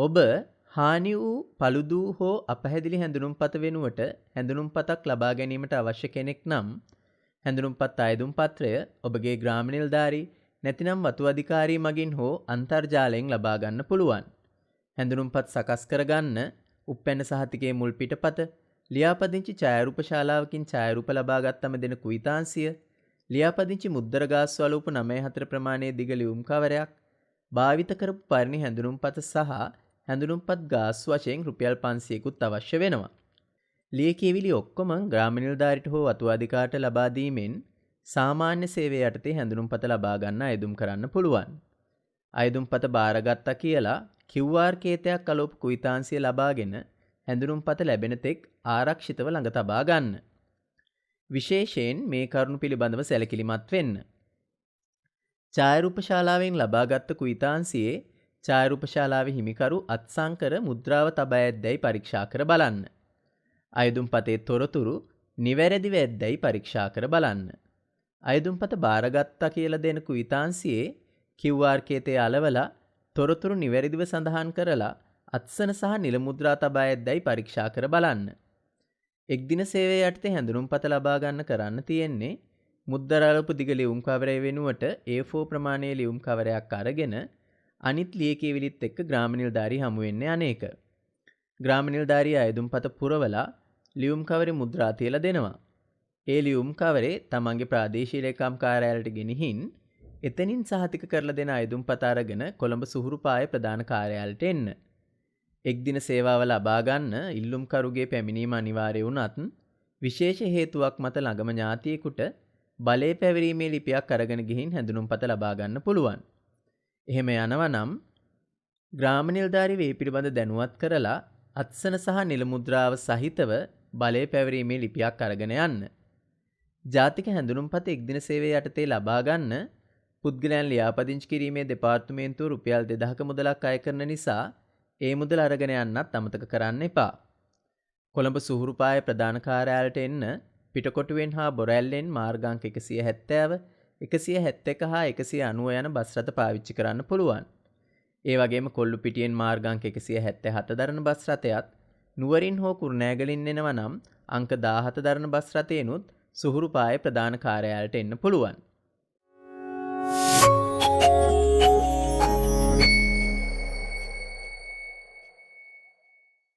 ඔබ හානි වූ පළුදු හෝ අපැහැදිලි හැඳුනුම්පත වෙනුවට හැඳුනුම්පතක් ලබා ගැනීමට අවශ්‍ය කෙනෙක් නම් හැඳුනුම්පත් අයදුම් පත්‍රය ඔබගේ ග්‍රාම නිලධාරී නැතිනම් වතු අධිකාරී මගින් හෝ අන්තර්ජාලයෙන් ලබා ගන්න පුළුවන්. හැඳුනුම්පත් සකස් කරගන්න උප්පැන්න සහතිකයේ මුල් පිටපත ලියාපදිංචි ඡායාරූප ශාලාවකින් ඡායාරූප ලබාගත්තම දෙන කුයිතාංශය ලියාපදිංචි මුද්දර ගාස්තු අලූප 94 ප්‍රමාණයේ දිග ලියුම් කවරයක් භාවිත කරපු පරිණි හැඳුනුම්පත සහ හැඳුනුම්පත් ගාස් වශයෙන් රුපියල් 500කුත් අවශ්‍ය වෙනවා. ලියකියවිලි ඔක්කොම ග්‍රාම නිලධාරිට හෝ අතුවාදිකාට ලබා දීමෙන් සාමාන්‍ය සේවය යටතේ හැඳුනුම්පත ලබා ගන්න අයදුම් කරන්න පුළුවන්. අයදුම්පත බාරගත්තා කියලා QR කේතයක් අලෝප කුයිතාංශය ලබාගෙන හැඳුනුම්පත ලැබෙන තෙක් ආරක්ෂිතව ළඟ තබා ගන්න. විශේෂයෙන් මේ කරුණු පිළිබඳව සැලකිලිමත් වෙන්න. ඡායාරූප ශාලාවෙන් ලබාගත් කුයිතාංශයේ ඡායාරූප ශාලාවේ හිමිකරු අත්සංකර මුද්‍රාව තබා ඇද්දැයි පරීක්ෂා කර බලන්න. අයදුම්පතේ තොරතුරු නිවැරදිව ඇද්දැයි පරීක්ෂා කර බලන්න. අයදුම්පත බාරගත්තා කියලා දෙන කුයිතාංශයේ QR කේතය අලවලා තොරතුරු නිවැරදිව සඳහන් කරලා අත්සන සහ නිල මුද්‍රා තබා ඇද්දැයි පරීක්ෂා කර බලන්න. එක්දින සේවය යටතේ හැඳුනුම්පත ලබා ගන්න කරන්න තියෙන්නේ මුද්දරාලපු දිග ලියුම් කවරය වෙනුවට A4 ප්‍රමාණයේ ලියුම් කවරයක් අරගෙන අනිත් ලියකියවිලිත් එක්ක ග්‍රාම නිලධාරී හමු වෙන්නේ අනේක. ග්‍රාම නිලධාරී අයදුම්පත පුරවලා ලියුම් කවරේ මුද්‍රා තියලා දෙනවා. ඒ ලියුම් කවරේ තමන්ගේ ප්‍රාදේශීය ලේකම් කාර්යාලයට ගෙනihin එතනින් සහතික කරලා දෙන අයදුම්පත අරගෙන කොළඹ සුහුරුපාය ප්‍රධාන කාර්යාලයට එන්න. එක්දින සේවාව ලබා ගන්න ඉල්ලුම්කරුගේ පැමිණීම අනිවාර්ය වුණත් විශේෂ හේතුවක් මත ළඟම ඥාතියෙකුට බලය පැවරීමේ ලිපියක් අරගෙන ගිහින් හැඳුනුම්පත ලබා ගන්න පුළුවන්. එහෙම යනවා නම් ග්‍රාම නිලධාරි වේ පිළිබඳ දැනුවත් කරලා අත්සන සහ නිල මුද්‍රාව සහිතව බලය පැවරීමේ ලිපියක් අරගෙන යන්න. ජාතික හැඳුනුම්පත එක්දින සේවය යටතේ ලබා ගන්න පුද්ගලයන් ලියාපදිංචි කිරීමේ දෙපාර්තමේන්තුව රුපියල් 2000ක මුදලක් අය කරන නිසා ඒ මුදල අරගෙන යන්නත් අමතක කරන්න එපා. කොළඹ සුහුරුපාය ප්‍රධාන කාර්යාලයට එන්න පිටකොටුවෙන් හා බොරැල්ලෙන් මාර්ගාංක 170, 171 හා 190 යන බස් රථ පාවිච්චි කරන්න පුළුවන්. ඒ වගේම කොල්ලු පිටියෙන් මාර්ගාංක 177 දරන බස් රථයත් නුවරින් හෝ කුරුණෑගලින් එනවා නම් අංක 17 දරන බස් රථයනුත් සුහුරුපාය ප්‍රධාන කාර්යාලයට එන්න පුළුවන්.